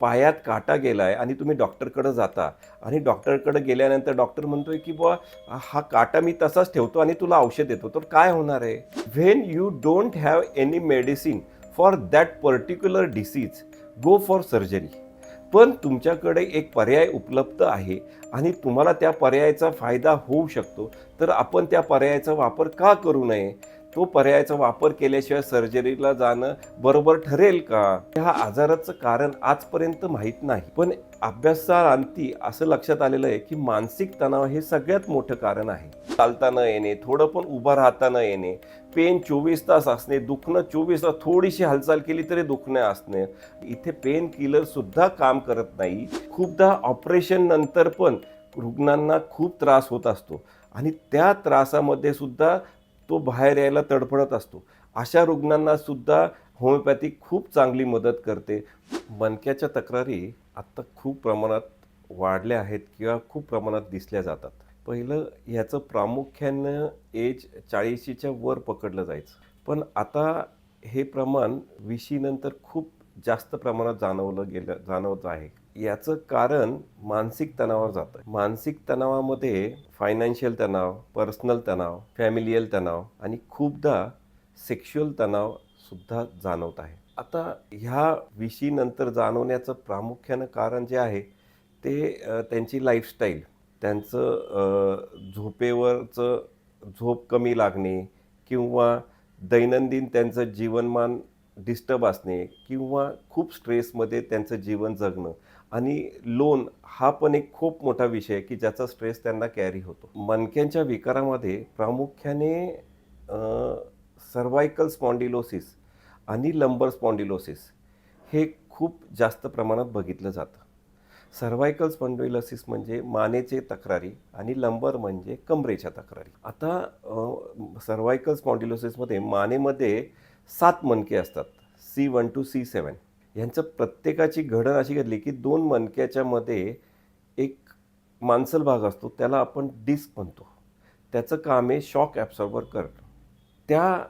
पायात काटा गेला आहे आणि तुम्ही डॉक्टरकडे जाता. आणि डॉक्टरकडे गेल्यानंतर डॉक्टर म्हणतोय की बुवा हा काटा मी तसाच ठेवतो आणि तुला औषध देतो. तर काय होणार आहे? When you don't have any medicine for that particular disease go for surgery पण तुमच्याकडे एक पर्याय उपलब्ध आहे आणि तुम्हाला त्या पर्यायाचा फायदा होऊ शकतो. तर आपण त्या पर्यायाचा वापर का करू नये? तो पर्यायाचा वापर केल्याशिवाय सर्जरीला जाणं बरोबर ठरेल का? ह्या आजाराचं कारण आजपर्यंत माहीत नाही. पण अभ्यासाअंती असं लक्षात आलेलं आहे की मानसिक तणाव हे सगळ्यात मोठं कारण आहे. चालता न येणे थोडं पण उभं राहता न येणे पेन चोवीस तास असणे दुखणं चोवीस तास थोडीशी हालचाल केली तरी दुखणं असणे. इथे पेन किलर सुद्धा काम करत नाही. खूपदा ऑपरेशन नंतर पण रुग्णांना खूप त्रास होत असतो. आणि त्या त्रासामध्ये सुद्धा तो बाहेर यायला तडफडत असतो. अशा रुग्णांना सुद्धा होमिओपॅथी खूप चांगली मदत करते. मणक्याच्या तक्रारी आत्ता खूप प्रमाणात वाढल्या आहेत किंवा खूप प्रमाणात दिसल्या जातात. पहिलं ह्याचं प्रामुख्यानं एज चाळीशीच्या वर पकडलं जायचं. पण आता हे प्रमाण विशीनंतर खूप जास्त प्रमाणात जाणवलं गेलं जाणवत आहे. याचं कारण मानसिक तणावावर जातं मानसिक तणावामध्ये फायनान्शियल तणाव पर्सनल तणाव फॅमिलियल तणाव आणि खूपदा सेक्शुअल तणाव सुद्धा जाणवत आहे. आता ह्या विषयीनंतर जाणवण्याचं प्रामुख्यानं कारण जे आहे ते त्यांची लाईफस्टाईल त्यांचं झोपेवरचं झोप कमी लागणे किंवा दैनंदिन त्यांचं जीवनमान डिस्टर्ब असणे किंवा खूप स्ट्रेसमध्ये त्यांचं जीवन जगणं. आणि लोन हा पण एक खूप मोठा विषय आहे की ज्याचा स्ट्रेस त्यांना कॅरी होतो. मणक्यांच्या विकारामध्ये प्रामुख्याने सर्वायकल स्पॉन्डिलोसिस आणि लंबर स्पॉन्डिलोसिस हे खूप जास्त प्रमाणात बघितलं जातं. सर्वायकल स्पॉन्डिलोसिस म्हणजे मानेचे तक्रारी आणि लंबर म्हणजे कमरेच्या तक्रारी. आता सर्वायकल स्पॉन्डिलोसिसमध्ये मानेमध्ये सात मणके असतात C one two C seven ह्यांचं प्रत्येकाची घडण अशी घेतली की दोन मनक्याच्यामध्ये एक मांसल भाग असतो त्याला आपण डिस्क म्हणतो. त्याचं काम आहे शॉक ॲब्सॉर्बर करणं. त्या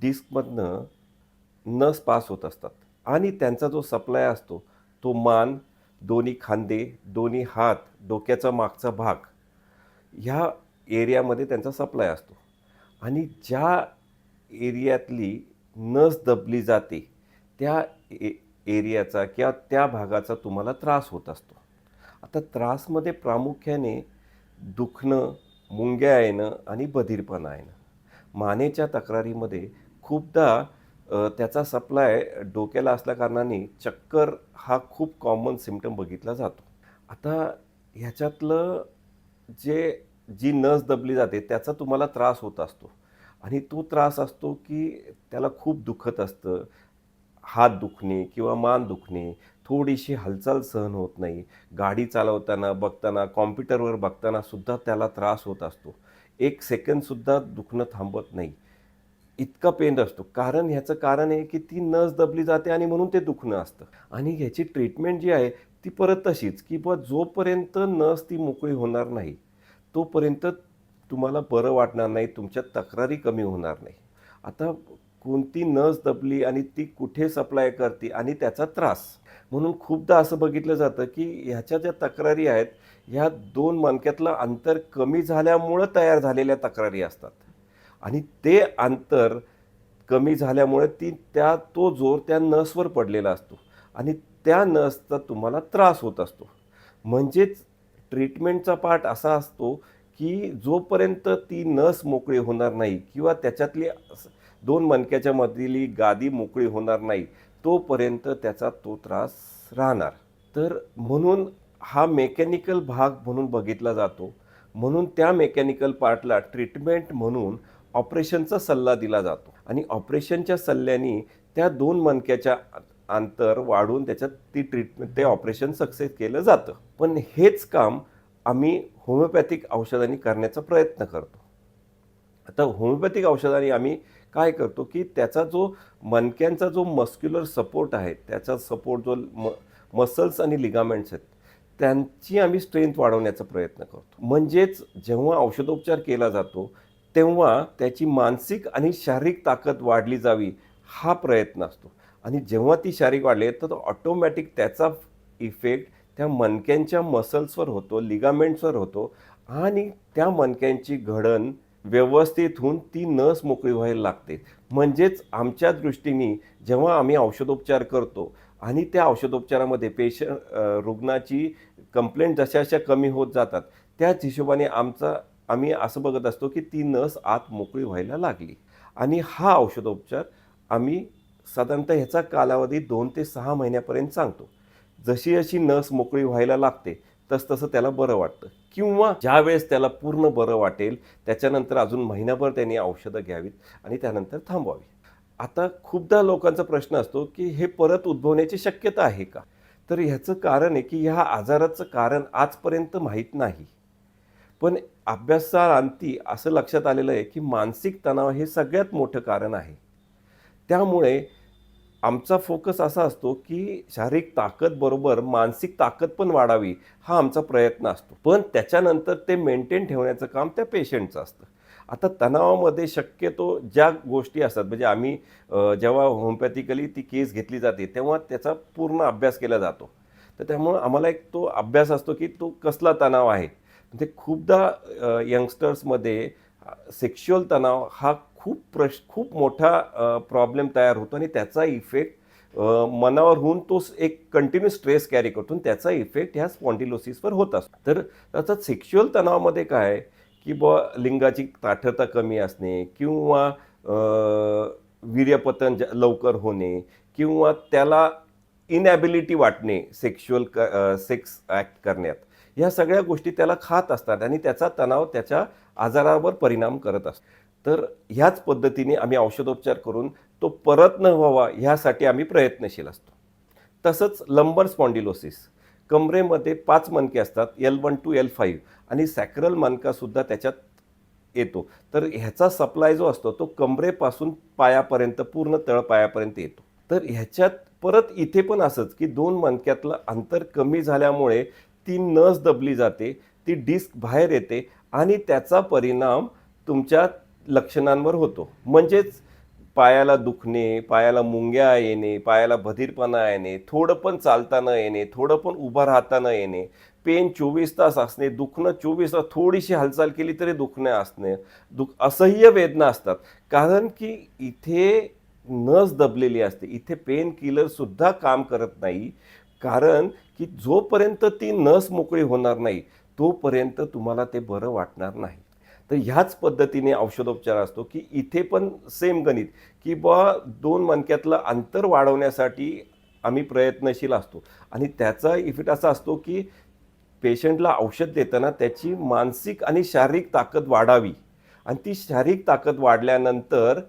डिस्कमधनं नस पास होत असतात आणि त्यांचा जो सप्लाय असतो तो मान दोन्ही खांदे दोन्ही हात डोक्याचा मागचा भाग ह्या एरियामध्ये त्यांचा सप्लाय असतो. आणि ज्या एरियातली नस दबली जाते त्या ए एरियाचा किंवा त्या भागाचा तुम्हाला त्रास होत असतो. आता त्रासमध्ये प्रामुख्याने दुखणं मुंग्या येणं आणि बधीरपणा येणं. मानेच्या तक्रारीमध्ये खूपदा त्याचा सप्लाय डोक्याला असल्याकारणाने चक्कर हा खूप कॉमन सिम्पटम बघितला जातो. आता ह्याच्यातलं जे जी नस दबली जाते त्याचा तुम्हाला त्रास होत असतो. आणि तो त्रास असतो की त्याला खूप दुखत असतं हात दुखणे किंवा मान दुखणे थोडीशी हालचाल सहन होत नाही. गाडी चालवताना बघताना कॉम्प्युटरवर बघताना सुद्धा त्याला त्रास होत असतो. एक सेकंदसुद्धा दुखणं थांबत नाही. इतका पेन असतो. कारण ह्याचं कारण आहे की ती नस दबली जाते आणि म्हणून ते दुखणं असतं. आणि ह्याची ट्रीटमेंट जी आहे ती परत तशीच की बा जोपर्यंत नस ती मोकळी होणार नाही तोपर्यंत तुम्हाला बरं वाटणार नाही तुमच्या तक्रारी कमी होणार नाही. आता कोणती नस दबली आणि ती कुठे सप्लाय करते आणि त्याचा त्रास. म्हणून खूपदा असं बघितलं जातं की ह्याच्या ज्या तक्रारी आहेत ह्या दोन मणक्यातलं अंतर कमी झाल्यामुळं तयार झालेल्या तक्रारी असतात. आणि ते अंतर कमी झाल्यामुळे ती त्या तो जोर त्या नसवर पडलेला असतो. आणि त्या नसचा तुम्हाला त्रास होत असतो. म्हणजेच ट्रीटमेंटचा पार्ट असा असतो की जोपर्यंत ती नस मोकळी होणार नाही किंवा त्याच्यातली दोन मणक्याच्या मधली गादी मोकळी होणार नाही तोपर्यंत त्याचा तो त्रास राहणार. तर म्हणून हा मेकॅनिकल भाग म्हणून बघितला जातो. म्हणून त्या मेकॅनिकल पार्टला ट्रीटमेंट म्हणून ऑपरेशनचा सल्ला दिला जातो. आणि ऑपरेशनच्या सल्ल्याने त्या दोन मणक्याच्या अंतर वाढून त्याच्यात ती ट्रीटमेंट ते ऑपरेशन सक्सेस केलं जातं. पण हेच काम आम्ही होमिओपॅथिक औषधांनी करण्याचा प्रयत्न करतो. आता होमिओपॅथिक औषधांनी आम्ही काय करतो की त्याचा जो मणक्यांचा जो मस्क्युलर सपोर्ट आहे त्याचा सपोर्ट जो म मसल्स आणि लिगामेंट्स आहेत त्यांची आम्ही स्ट्रेंथ वाढवण्याचा प्रयत्न करतो. म्हणजेच जेव्हा औषधोपचार केला जातो तेव्हा त्याची मानसिक आणि शारीरिक ताकद वाढली जावी हा प्रयत्न असतो. आणि जेव्हा ती शारीरिक वाढली तर ऑटोमॅटिक त्याचा इफेक्ट त्या मणक्यांच्या मसल्सवर होतो लिगामेंट्सवर होतो आणि त्या मणक्यांची घडण व्यवस्थित होऊन ती नस मोकळी व्हायला लागते. म्हणजेच आमच्या दृष्टीने जेव्हा आम्ही औषधोपचार करतो आणि त्या औषधोपचारामध्ये पेशंट रुग्णाची कंप्लेंट जशा जशा कमी होत जातात त्याच हिशोबाने आमचा आम्ही असं बघत असतो की ती नस आत मोकळी व्हायला लागली. आणि हा औषधोपचार आम्ही साधारणतः ह्याचा कालावधी दोन ते सहा महिन्यापर्यंत सांगतो. जशी जशी नस मोकळी व्हायला लागते तसतसं त्याला बरं वाटतं. किंवा ज्या वेळेस त्याला पूर्ण बरं वाटेल त्याच्यानंतर अजून महिनाभर त्यांनी औषधं घ्यावीत आणि त्यानंतर थांबवावी. आता खूपदा लोकांचा प्रश्न असतो की हे परत उद्भवण्याची शक्यता आहे का? तर ह्याचं कारण आहे की ह्या आजाराचं कारण आजपर्यंत माहीत नाही. पण अभ्यासाअंती असं लक्षात आलेलं आहे की मानसिक तणाव हे सगळ्यात मोठं कारण आहे. त्यामुळे आमचा फोकस असा असतो की शारीरिक ताकद बरोबर मानसिक ताकद पण वाढावी हा आमचा प्रयत्न असतो. पण त्याच्यानंतर ते मेंटेन ठेवण्याचं काम त्या पेशंटचं असतं. आता तणावामध्ये शक्यतो ज्या गोष्टी असतात म्हणजे आम्ही जेव्हा होमपॅथिकली ती केस घेतली जाते तेव्हा त्याचा पूर्ण अभ्यास केला जातो. तर त्यामुळं आम्हाला एक तो अभ्यास असतो की तो कसला तणाव आहे. ते खूपदा यंगस्टर्समध्ये सेक्शुअल तणाव हा खूप प्रश खूप मोठा प्रॉब्लेम तयार होतो आणि त्याचा इफेक्ट मनावर होऊन तो एक कंटिन्यू स्ट्रेस कॅरी करतो आणि त्याचा इफेक्ट ह्या स्पॉन्डिलोसिसवर होत असतो. तर त्याचा सेक्शुअल तणावामध्ये काय की ब लिंगाची ताठरता कमी असणे किंवा वीर्यपतन ज- लवकर होणे किंवा त्याला इनॅबिलिटी वाटणे सेक्शुअल क सेक्स ॲक्ट करण्यात. ह्या सगळ्या गोष्टी त्याला खात असतात आणि त्याचा तणाव त्याच्या आजारावर परिणाम करत असतो. तर ह्याच पद्धतीने आम्ही औषधोपचार करून तो परत न व्हावा ह्यासाठी आम्ही प्रयत्नशील असतो. तसंच लंबर स्पॉन्डिलोसिस कमरेमध्ये पाच मणके असतात L one two L five आणि सॅक्रल मणकासुद्धा त्याच्यात येतो. तर ह्याचा सप्लाय जो असतो तो कमरेपासून पायापर्यंत पूर्ण तळपायापर्यंत येतो. तर ह्याच्यात परत इथे पण असंच की दोन मणक्यातलं अंतर कमी झाल्यामुळे ती नस दबली जाते ती डिस्क बाहेर येते आणि त्याचा परिणाम तुमच्या लक्षणांवर होतो. म्हणजेच पायाला दुखणे पायाला मुंग्या येणे पायाला बधीरपणा येणे थोडं पण चालता न येणे थोडं पण उभं राहता न येणे पेन चोवीस तास असणे दुखणं चोवीस तास थोडीशी हालचाल केली तरी दुखणे असणे दुख असह्य वेदना असतात. कारण की इथे नस दबलेली असते. इथे पेन किलरसुद्धा काम करत नाही. कारण की जोपर्यंत ती नस मोकळी होणार नाही तोपर्यंत तुम्हाला ते बरं वाटणार नाही. तर ह्याच पद्धतीने औषधोपचार असतो की इथे पण सेम गणित की बा दोन मणक्यातलं अंतर वाढवण्यासाठी आम्ही प्रयत्नशील असतो. आणि त्याचा इफेक्ट असा असतो की पेशंटला औषध देताना त्याची मानसिक आणि शारीरिक ताकद वाढावी. आणि ती शारीरिक ताकद वाढल्यानंतर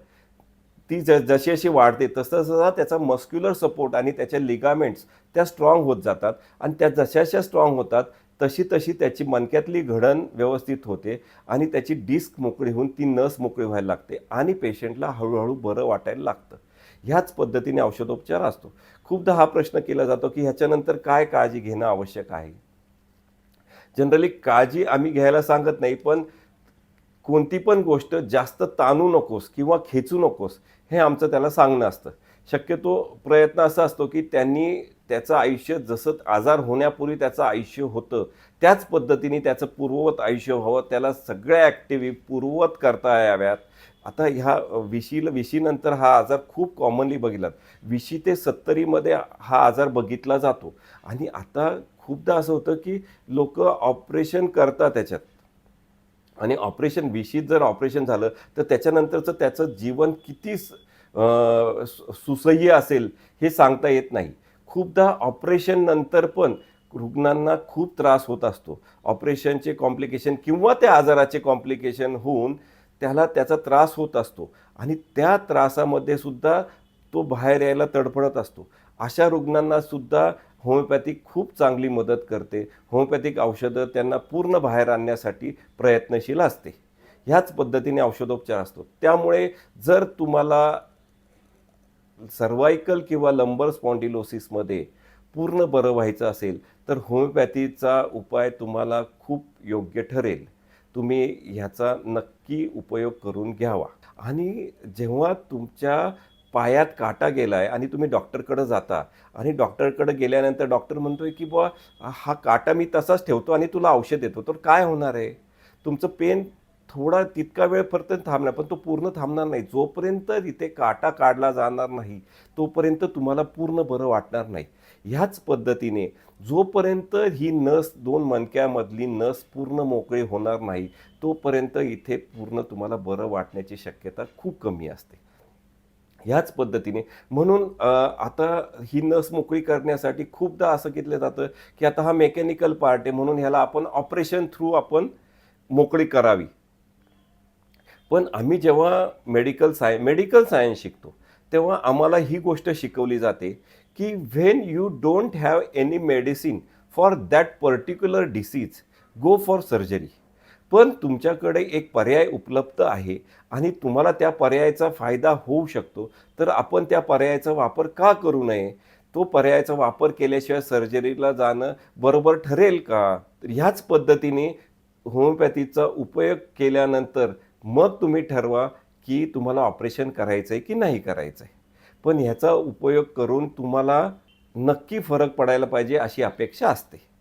ती ज जशी जशी वाढते तसं तसा त्याचा मस्क्युलर सपोर्ट आणि त्याच्या लिगामेंट्स त्या स्ट्रॉंग होत जातात. आणि त्या जशा जशा स्ट्रॉंग होतात तशी तशी त्याची मणक्यातली घडण व्यवस्थित होते आणि त्याची डिस्क मोकळी होऊन ती नस मोकळी व्हायला लागते आणि पेशंटला हळूहळू बरं वाटायला लागतं. ह्याच पद्धतीने औषधोपचार असतो. खूपदा हा प्रश्न केला जातो की ह्याच्यानंतर काय काळजी घेणं आवश्यक आहे? जनरली काळजी आम्ही घ्यायला सांगत नाही पण कोणती पण गोष्ट जास्त ताणू नकोस किंवा खेचू नकोस हे आमचं त्याला सांगणं असतं. शक्यतो प्रयत्न असा असतो की त्यांनी त्याचं आयुष्य जसं आजार होण्यापूर्वी त्याचं आयुष्य होतं त्याच पद्धतीने त्याचं पूर्ववत आयुष्य व्हावं त्याला सगळ्या ॲक्टिव्ही पूर्ववत करता याव्यात. आता ह्या विशीला विशीनंतर हा आजार खूप कॉमनली बघितलात. विशी ते सत्तरीमध्ये हा आजार बघितला जातो. आणि आता खूपदा असं होतं की लोक ऑपरेशन करतात त्याच्यात. आणि ऑपरेशन विशीत जर ऑपरेशन झालं तर त्याच्यानंतरचं त्याचं जीवन किती स- सुसह्य असेल हे सांगता येत नाही. खूपदा ऑपरेशन नंतर पण रुग्णांना खूप त्रास होत असतो. ऑपरेशनचे कॉम्प्लिकेशन किंवा त्या आजाराचे कॉम्प्लिकेशन होऊन त्याला त्याचा त्रास होत असतो. आणि त्या त्रासामध्ये सुद्धा तो बाहेर यायला तडफडत असतो. अशा रुग्णांना सुद्धा होमिओपॅथिक खूप चांगली मदत करते. होमिओपॅथिक औषधं त्यांना पूर्ण बाहेर आणण्यासाठी प्रयत्नशील असते. ह्याच पद्धतीने औषधोपचार असतो. त्यामुळे जर तुम्हाला सर्वायकल किंवा लंबर स्पॉन्डिलोसिसमध्ये पूर्ण बरं व्हायचं असेल तर होमिओपॅथीचा उपाय तुम्हाला खूप योग्य ठरेल. तुम्ही ह्याचा नक्की उपयोग करून घ्यावा. आणि जेव्हा तुमच्या पायात काटा गेला आहे आणि तुम्ही डॉक्टरकडे जाता आणि डॉक्टरकडे गेल्यानंतर डॉक्टर म्हणतो आहे की बुवा हा काटा मी तसाच ठेवतो आणि तुला औषध देतो. तर काय होणार आहे? तुमचं पेन थोडा तितका वेळपर्यंत थांबणार पण तो पूर्ण थांबणार नाही. जोपर्यंत तिथे काटा काढला जाणार नाही तोपर्यंत तुम्हाला पूर्ण बरं वाटणार नाही. ह्याच पद्धतीने जोपर्यंत ही नस दोन मणक्यामधली नस पूर्ण मोकळी होणार नाही तोपर्यंत इथे पूर्ण तुम्हाला बरं वाटण्याची शक्यता खूप कमी असते. ह्याच पद्धतीने म्हणून आता ही नस मोकळी करण्यासाठी खूपदा असं घेतलं जातं की आता हा मेकॅनिकल पार्ट आहे म्हणून ह्याला आपण ऑपरेशन थ्रू आपण मोकळी करावी. पण आम्ही जेव्हा मेडिकल साय मेडिकल सायन्स शिकतो तेव्हा आम्हाला ही गोष्ट शिकवली जाते की when you don't have any medicine for that particular disease go for surgery पण तुमच्याकडे एक पर्याय उपलब्ध आहे आणि तुम्हाला त्या पर्यायाचा फायदा होऊ शकतो. तर आपण त्या पर्यायाचा वापर का करू नये? तो पर्यायाचा वापर केल्याशिवाय सर्जरीला जाणं बरोबर ठरेल का? ह्याच पद्धतीने होमिओपॅथीचा उपयोग केल्यानंतर मग तुम्ही ठरवा की तुम्हाला ऑपरेशन करायचं आहे की नाही करायचं आहे पण ह्याचा उपयोग करून तुम्हाला नक्की फरक पडायला पाहिजे अशी अपेक्षा असते.